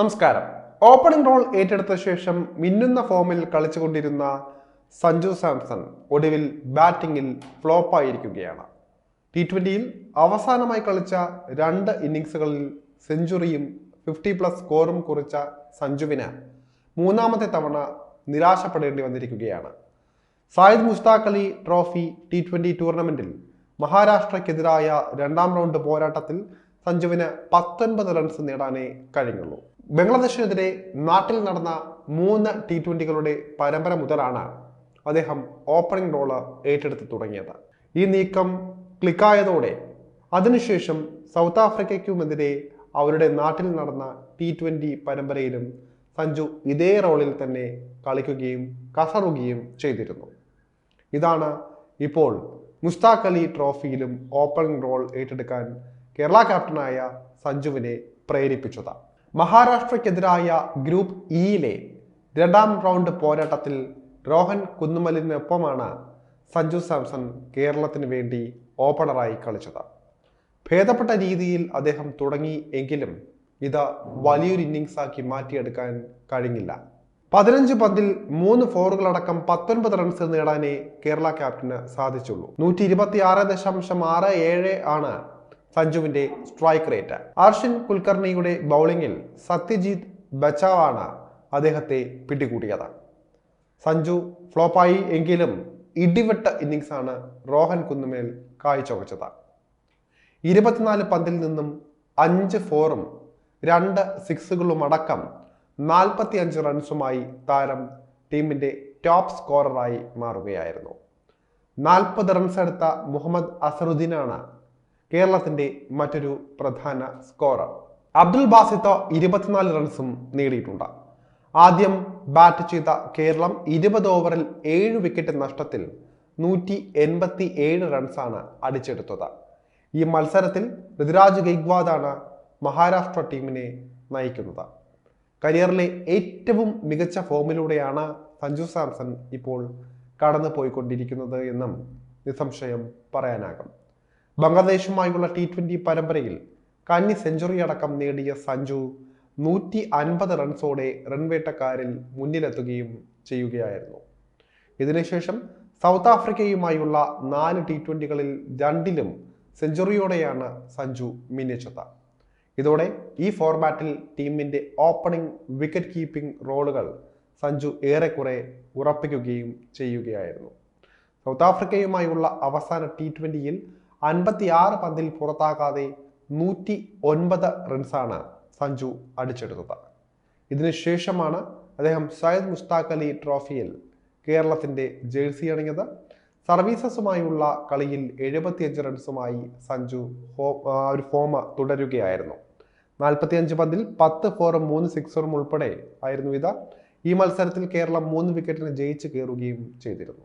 നമസ്കാരം. Opening role ഏറ്റെടുത്ത ശേഷം മിന്നുന്ന ഫോമിൽ കളിച്ചുകൊണ്ടിരുന്ന സഞ്ജു സാംസൺ ഒടുവിൽ ബാറ്റിംഗിൽ ഫ്ലോപ്പായിരിക്കുകയാണ് ടി ട്വന്റിയിൽ അവസാനമായി കളിച്ച രണ്ട് ഇന്നിങ്സുകളിൽ സെഞ്ചുറിയും ഫിഫ്റ്റി പ്ലസ് സ്കോറും കുറിച്ച സഞ്ജുവിന് മൂന്നാമത്തെ തവണ നിരാശപ്പെടേണ്ടി വന്നിരിക്കുകയാണ്. Syed Mushtaq Ali trophy T twenty ടൂർണമെന്റിൽ മഹാരാഷ്ട്രയ്ക്കെതിരായ രണ്ടാം റൗണ്ട് പോരാട്ടത്തിൽ സഞ്ജുവിന് പത്തൊൻപത് റൺസ് നേടാനേ കഴിഞ്ഞുള്ളൂ. ബംഗ്ലാദേശിനെതിരെ നാട്ടിൽ നടന്ന മൂന്ന് ടി ട്വന്റികളുടെ പരമ്പര മുതലാണ് അദ്ദേഹം ഓപ്പണിംഗ് റോൾ ഏറ്റെടുത്ത് തുടങ്ങിയത്. ഈ നീക്കം ക്ലിക്കായതോടെ അതിനുശേഷം സൗത്ത് ആഫ്രിക്കയ്ക്കുമെതിരെ അവരുടെ നാട്ടിൽ നടന്ന ടി ട്വന്റി പരമ്പരയിലും സഞ്ജു ഇതേ റോളിൽ തന്നെ കളിക്കുകയും കസറുകയും ചെയ്തിരുന്നു. ഇതാണ് ഇപ്പോൾ മുസ്താഖ് അലി ട്രോഫിയിലും ഓപ്പണിംഗ് റോൾ ഏറ്റെടുക്കാൻ കേരള ക്യാപ്റ്റനായ സഞ്ജുവിനെ പ്രേരിപ്പിച്ചത്. മഹാരാഷ്ട്രയ്ക്കെതിരായ ഗ്രൂപ്പ് ഇയിലെ രണ്ടാം റൗണ്ട് പോരാട്ടത്തിൽ രോഹൻ കുന്നുമലിനൊപ്പമാണ് സഞ്ജു സാംസൺ കേരളത്തിന് വേണ്ടി ഓപ്പണറായി കളിച്ചത്. ഭേദപ്പെട്ട രീതിയിൽ അദ്ദേഹം തുടങ്ങി എങ്കിലും ഇത് വലിയൊരു ഇന്നിങ്സ് ആക്കി മാറ്റിയെടുക്കാൻ കഴിഞ്ഞില്ല. പതിനഞ്ച് പന്തിൽ മൂന്ന് ഫോറുകളടക്കം പത്തൊൻപത് റൺസ് നേടാനേ കേരള ക്യാപ്റ്റന് സാധിച്ചുള്ളൂ. നൂറ്റി ഇരുപത്തി ആറ് ദശാംശം ആറ് ഏഴ് ആണ് സഞ്ജുവിന്റെ സ്ട്രൈക്ക് റേറ്റ് അർഷിൻ കുൽക്കർണിയുടെ ബൗളിംഗിൽ സത്യജിത് ബച്ചാവാണ് അദ്ദേഹത്തെ പിടികൂടിയത്. സഞ്ജു ഫ്ലോപ്പായി എങ്കിലും ഇടിവെട്ട ഇന്നിങ്സാണ് റോഹൻ കുന്നുമേൽ കാഴ്ചവെച്ചത്. ഇരുപത്തിനാല് പന്തിൽ നിന്നും അഞ്ച് ഫോറും രണ്ട് സിക്സുകളും അടക്കം നാൽപ്പത്തി അഞ്ച് റൺസുമായി താരം ടീമിന്റെ ടോപ്പ് സ്കോററായി മാറുകയായിരുന്നു. നാൽപ്പത് റൺസ് എടുത്ത മുഹമ്മദ് അസറുദ്ദീനാണ് കേരളത്തിന്റെ മറ്റൊരു പ്രധാന സ്കോറർ അബ്ദുൽ ബാസിത്ത ഇരുപത്തിനാല് റൺസും നേടിയിട്ടുണ്ട്. ആദ്യം ബാറ്റ് ചെയ്ത കേരളം ഇരുപത് ഓവറിൽ ഏഴ് വിക്കറ്റ് നഷ്ടത്തിൽ നൂറ്റി എൺപത്തി ഏഴ് റൺസാണ് അടിച്ചെടുത്തത്. ഈ മത്സരത്തിൽ ഋതുരാജ് ഗെയ്ഗ്വാദാണ് മഹാരാഷ്ട്ര ടീമിനെ നയിക്കുന്നത്. കരിയറിലെ ഏറ്റവും മികച്ച ഫോമിലൂടെയാണ് സഞ്ജു സാംസൺ ഇപ്പോൾ കടന്നു പോയിക്കൊണ്ടിരിക്കുന്നത് എന്നും നിസ്സംശയം പറയാനാകും. ബംഗ്ലാദേശുമായുള്ള ടി ട്വന്റി പരമ്പരയിൽ കന്നി സെഞ്ചുറി അടക്കം നേടിയ സഞ്ജു നൂറ്റി അൻപത് റൺസോടെ റൺവേട്ടക്കാരിൽ മുന്നിലെത്തുകയും ചെയ്യുകയായിരുന്നു. ഇതിനുശേഷം സൗത്ത് ആഫ്രിക്കയുമായുള്ള നാല് ടി ട്വന്റികളിൽ രണ്ടിലും സെഞ്ചുറിയോടെയാണ് സഞ്ജു മിന്നിച്ചത്. ഇതോടെ ഈ ഫോർമാറ്റിൽ ടീമിന്റെ ഓപ്പണിംഗ് വിക്കറ്റ് കീപ്പിംഗ് റോളുകൾ സഞ്ജു ഏറെക്കുറെ ഉറപ്പിക്കുകയും ചെയ്യുകയായിരുന്നു. സൗത്ത് ആഫ്രിക്കയുമായുള്ള അവസാന ടി ട്വന്റിയിൽ അൻപത്തിയാറ് പന്തിൽ പുറത്താകാതെ നൂറ്റി ഒൻപത് റൺസാണ് സഞ്ജു അടിച്ചെടുത്തത്. ഇതിനുശേഷമാണ് അദ്ദേഹം സയ്യിദ് മുസ്താഖ് അലി ട്രോഫിയിൽ കേരളത്തിന്റെ ജേഴ്സി അണിഞ്ഞത്. സർവീസസുമായുള്ള കളിയിൽ എഴുപത്തിയഞ്ച് റൺസുമായി സഞ്ജു ഒരു ഫോമ തുടരുകയായിരുന്നു. നാൽപ്പത്തിയഞ്ച് പന്തിൽ പത്ത് ഫോറും മൂന്ന് സിക്സറും ഉൾപ്പെടെ ആയിരുന്നു ഇത്. ഈ മത്സരത്തിൽ കേരളം മൂന്ന് വിക്കറ്റിന് ജയിച്ചു കയറുകയും ചെയ്തിരുന്നു.